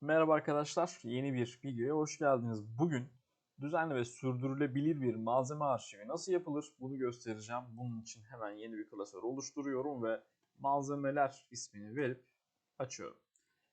Merhaba arkadaşlar, yeni bir videoya hoş geldiniz. Bugün düzenli ve sürdürülebilir bir malzeme arşivi nasıl yapılır bunu göstereceğim. Bunun için hemen yeni bir klasör oluşturuyorum ve malzemeler ismini verip açıyorum.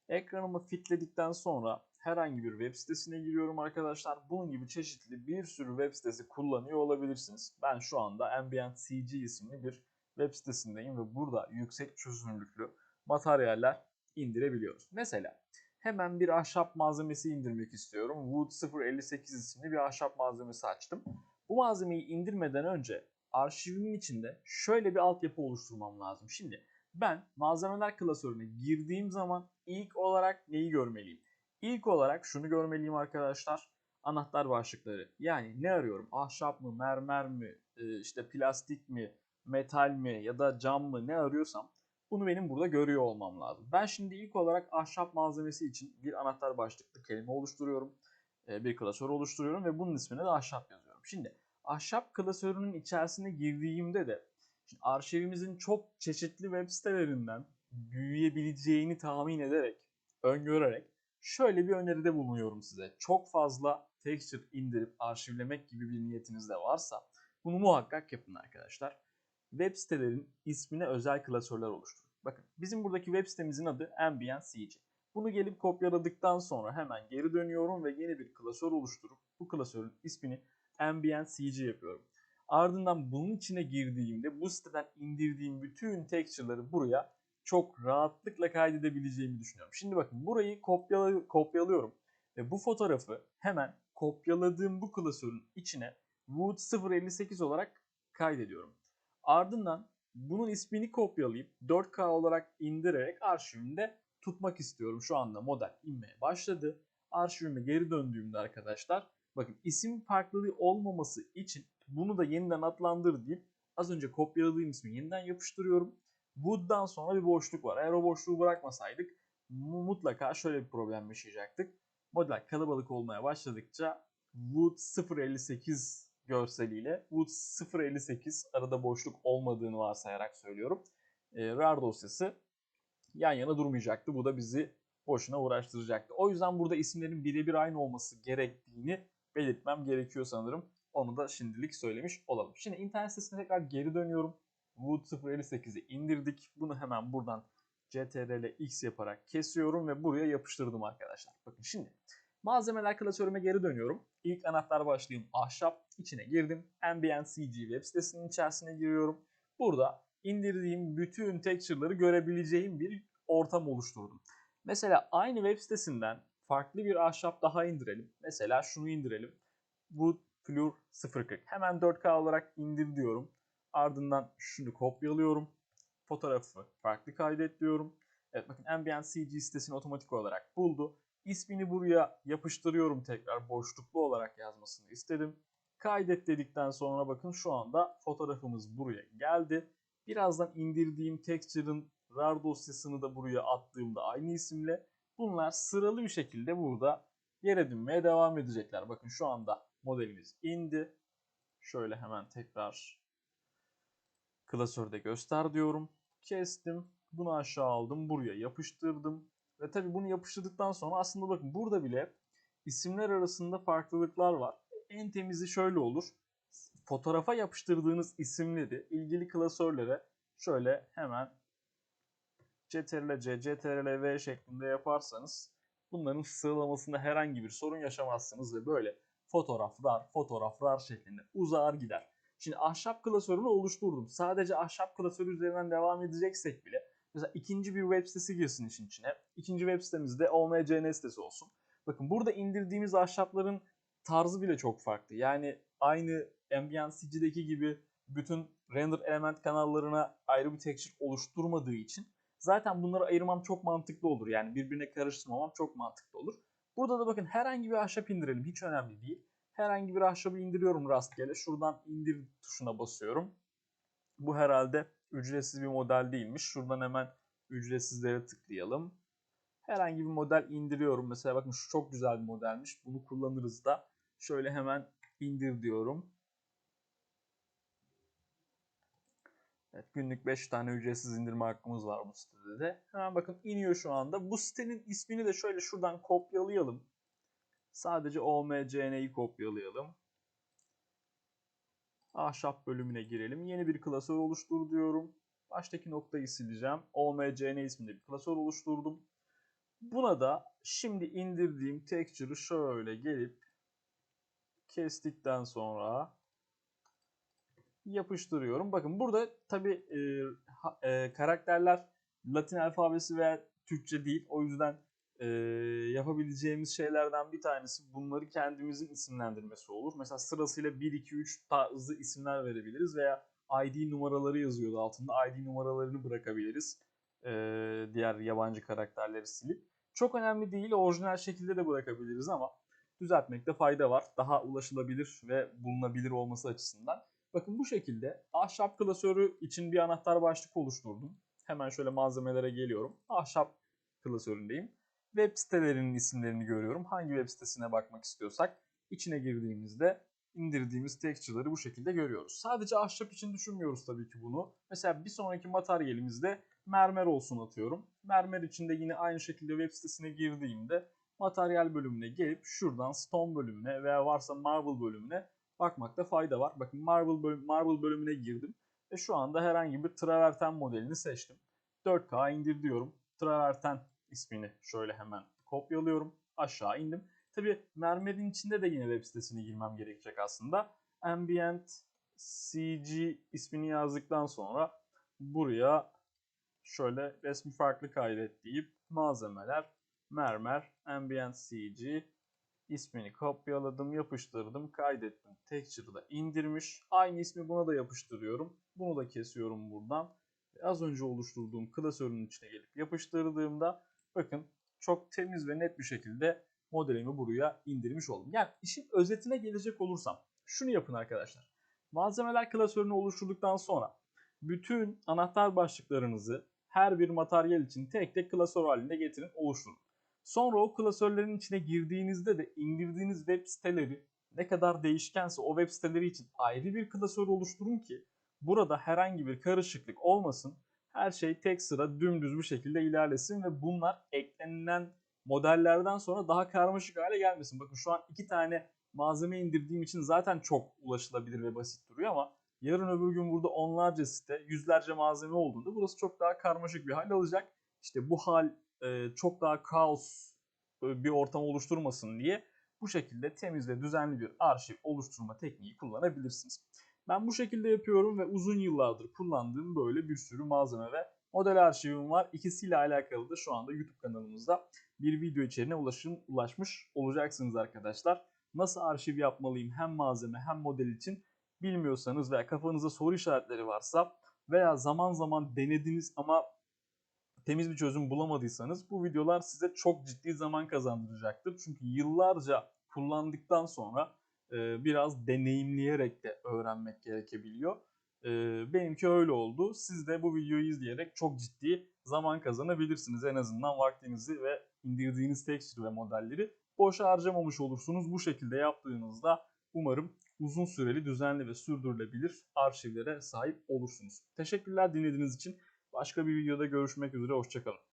Ekranımı fitledikten sonra herhangi bir web sitesine giriyorum arkadaşlar. Bunun gibi çeşitli bir sürü web sitesi kullanıyor olabilirsiniz. Ben şu anda Ambient CG isimli bir web sitesindeyim ve burada yüksek çözünürlüklü materyaller indirebiliyoruz. Mesela hemen bir ahşap malzemesi indirmek istiyorum. Wood 058 isimli bir ahşap malzemesi açtım. Bu malzemeyi indirmeden önce arşivimin içinde şöyle bir altyapı oluşturmam lazım. Şimdi ben malzemeler klasörüne girdiğim zaman ilk olarak neyi görmeliyim? İlk olarak şunu görmeliyim arkadaşlar. Anahtar başlıkları. Yani ne arıyorum? Ahşap mı, mermer mi, e, işte plastik mi, metal mi ya da cam mı ne arıyorsam bunu benim burada görüyor olmam lazım. Ben şimdi ilk olarak ahşap malzemesi için bir anahtar başlıklı kelime oluşturuyorum. E, bir klasör oluşturuyorum ve bunun ismine de ahşap yazıyorum. Şimdi ahşap klasörünün içerisine girdiğimde de şimdi arşivimizin çok çeşitli web sitelerinden büyüyebileceğini tahmin ederek, öngörerek şöyle bir öneride bulunuyorum size. Çok fazla texture indirip arşivlemek gibi bir niyetiniz de varsa bunu muhakkak yapın arkadaşlar. Web sitelerin ismine özel klasörler oluşturun. Bakın bizim buradaki web sitemizin adı Ambient CG. Bunu gelip kopyaladıktan sonra hemen geri dönüyorum ve yeni bir klasör oluşturup bu klasörün ismini Ambient CG yapıyorum. Ardından bunun içine girdiğimde bu siteden indirdiğim bütün texture'ları buraya çok rahatlıkla kaydedebileceğimi düşünüyorum. Şimdi bakın burayı kopyala, kopyalıyorum ve bu fotoğrafı hemen kopyaladığım bu klasörün içine Wood 058 olarak kaydediyorum. Ardından bunun ismini kopyalayıp 4K olarak indirerek arşivimde tutmak istiyorum. Şu anda model inmeye başladı. Arşivime geri döndüğümde arkadaşlar bakın isim farklılığı olmaması için bunu da yeniden adlandır deyip az önce kopyaladığım ismi yeniden yapıştırıyorum. Wood'dan sonra bir boşluk var. Eğer o boşluğu bırakmasaydık mutlaka şöyle bir problem yaşayacaktık. Model kalabalık olmaya başladıkça Wood 058 görseliyle Wood 058 arada boşluk olmadığını varsayarak söylüyorum. E, RAR dosyası yan yana durmayacaktı. Bu da bizi boşuna uğraştıracaktı. O yüzden burada isimlerin birebir aynı olması gerektiğini belirtmem gerekiyor sanırım. Onu da şimdilik söylemiş olalım. Şimdi internet sitesine tekrar geri dönüyorum. Wood 058'i indirdik. Bunu hemen buradan CTRL X yaparak kesiyorum ve buraya yapıştırdım arkadaşlar. Bakın şimdi malzemeler klasörüme geri dönüyorum. İlk anahtar başlığım ahşap. içine girdim. Ambient CG web sitesinin içerisine giriyorum. Burada indirdiğim bütün texture'ları görebileceğim bir ortam oluşturdum. Mesela aynı web sitesinden farklı bir ahşap daha indirelim. Mesela şunu indirelim. Wood Fleur 040. Hemen 4K olarak indir diyorum. Ardından şunu kopyalıyorum. Fotoğrafı farklı kaydet diyorum. Evet bakın Ambient CG sitesini otomatik olarak buldu. İsmini buraya yapıştırıyorum tekrar boşluklu olarak yazmasını istedim. Kaydet dedikten sonra bakın şu anda fotoğrafımız buraya geldi. Birazdan indirdiğim texture'ın RAR dosyasını da buraya attığımda aynı isimle bunlar sıralı bir şekilde burada yer edinmeye devam edecekler. Bakın şu anda modelimiz indi. Şöyle hemen tekrar klasörde göster diyorum. Kestim. Bunu aşağı aldım. Buraya yapıştırdım. Ve tabi bunu yapıştırdıktan sonra aslında bakın burada bile isimler arasında farklılıklar var. En temizi şöyle olur. Fotoğrafa yapıştırdığınız isimleri ilgili klasörlere şöyle hemen CTRL-C, CTRL-V şeklinde yaparsanız bunların sığlamasında herhangi bir sorun yaşamazsınız ve böyle fotoğraflar, fotoğraflar şeklinde uzar gider. Şimdi ahşap klasörünü oluşturdum. Sadece ahşap klasörü üzerinden devam edeceksek bile mesela ikinci bir web sitesi girsin işin içine. İkinci web sitemizde OMCN sitesi olsun. Bakın burada indirdiğimiz ahşapların tarzı bile çok farklı. Yani aynı Ambient CG'deki gibi bütün render element kanallarına ayrı bir texture oluşturmadığı için zaten bunları ayırmam çok mantıklı olur. Yani birbirine karıştırmamam çok mantıklı olur. Burada da bakın herhangi bir ahşap indirelim. Hiç önemli değil. Herhangi bir ahşabı indiriyorum rastgele. Şuradan indir tuşuna basıyorum. Bu herhalde ücretsiz bir model değilmiş. Şuradan hemen ücretsizlere tıklayalım. Herhangi bir model indiriyorum. Mesela bakın şu çok güzel bir modelmiş. Bunu kullanırız da. Şöyle hemen indir diyorum. Evet, günlük 5 tane ücretsiz indirme hakkımız var bu sitede de. Hemen bakın iniyor şu anda. Bu sitenin ismini de şöyle şuradan kopyalayalım. Sadece OMCN'yi kopyalayalım. Ahşap bölümüne girelim. Yeni bir klasör oluştur diyorum. Baştaki noktayı sileceğim. OMCN isminde bir klasör oluşturdum. Buna da şimdi indirdiğim texture'ı şöyle gelip kestikten sonra yapıştırıyorum. Bakın burada tabi e, e, karakterler Latin alfabesi veya Türkçe değil. O yüzden e, yapabileceğimiz şeylerden bir tanesi bunları kendimizin isimlendirmesi olur. Mesela sırasıyla 1, 2, 3 tarzı isimler verebiliriz veya ID numaraları yazıyordu altında. ID numaralarını bırakabiliriz. E, diğer yabancı karakterleri silip. Çok önemli değil. Orijinal şekilde de bırakabiliriz ama düzeltmekte fayda var. Daha ulaşılabilir ve bulunabilir olması açısından. Bakın bu şekilde ahşap klasörü için bir anahtar başlık oluşturdum. Hemen şöyle malzemelere geliyorum. Ahşap klasöründeyim. Web sitelerinin isimlerini görüyorum. Hangi web sitesine bakmak istiyorsak içine girdiğimizde indirdiğimiz texture'ları bu şekilde görüyoruz. Sadece ahşap için düşünmüyoruz tabii ki bunu. Mesela bir sonraki materyalimizde mermer olsun atıyorum. Mermer için de yine aynı şekilde web sitesine girdiğimde materyal bölümüne gelip şuradan stone bölümüne veya varsa marble bölümüne bakmakta fayda var. Bakın marble, bölüm, marble bölümüne girdim ve şu anda herhangi bir traverten modelini seçtim. 4K indir diyorum. Traverten ismini şöyle hemen kopyalıyorum. Aşağı indim. Tabi mermerin içinde de yine web sitesine girmem gerekecek aslında. Ambient CG ismini yazdıktan sonra buraya şöyle resmi farklı kaydet deyip malzemeler, mermer, ambient CG ismini kopyaladım, yapıştırdım, kaydettim. Texture'da indirmiş. Aynı ismi buna da yapıştırıyorum. Bunu da kesiyorum buradan. Az önce oluşturduğum klasörün içine gelip yapıştırdığımda bakın çok temiz ve net bir şekilde modelimi buraya indirmiş oldum. Yani işin özetine gelecek olursam şunu yapın arkadaşlar. Malzemeler klasörünü oluşturduktan sonra bütün anahtar başlıklarınızı her bir materyal için tek tek klasör halinde getirin oluşturun. Sonra o klasörlerin içine girdiğinizde de indirdiğiniz web siteleri ne kadar değişkense o web siteleri için ayrı bir klasör oluşturun ki burada herhangi bir karışıklık olmasın. Her şey tek sıra dümdüz bir şekilde ilerlesin ve bunlar eklenilen modellerden sonra daha karmaşık hale gelmesin. Bakın şu an iki tane malzeme indirdiğim için zaten çok ulaşılabilir ve basit duruyor ama yarın öbür gün burada onlarca site, yüzlerce malzeme olduğunda burası çok daha karmaşık bir hal alacak. İşte bu hal e, çok daha kaos e, bir ortam oluşturmasın diye bu şekilde temiz ve düzenli bir arşiv oluşturma tekniği kullanabilirsiniz. Ben bu şekilde yapıyorum ve uzun yıllardır kullandığım böyle bir sürü malzeme ve model arşivim var. İkisiyle alakalı da şu anda YouTube kanalımızda bir video içeriğine ulaşın, ulaşmış olacaksınız arkadaşlar. Nasıl arşiv yapmalıyım hem malzeme hem model için bilmiyorsanız veya kafanızda soru işaretleri varsa veya zaman zaman denediniz ama temiz bir çözüm bulamadıysanız bu videolar size çok ciddi zaman kazandıracaktır. Çünkü yıllarca kullandıktan sonra e, biraz deneyimleyerek de öğrenmek gerekebiliyor. E, benimki öyle oldu. Siz de bu videoyu izleyerek çok ciddi zaman kazanabilirsiniz. En azından vaktinizi ve indirdiğiniz texture ve modelleri boş harcamamış olursunuz. Bu şekilde yaptığınızda umarım uzun süreli, düzenli ve sürdürülebilir arşivlere sahip olursunuz. Teşekkürler dinlediğiniz için. Başka bir videoda görüşmek üzere, hoşçakalın.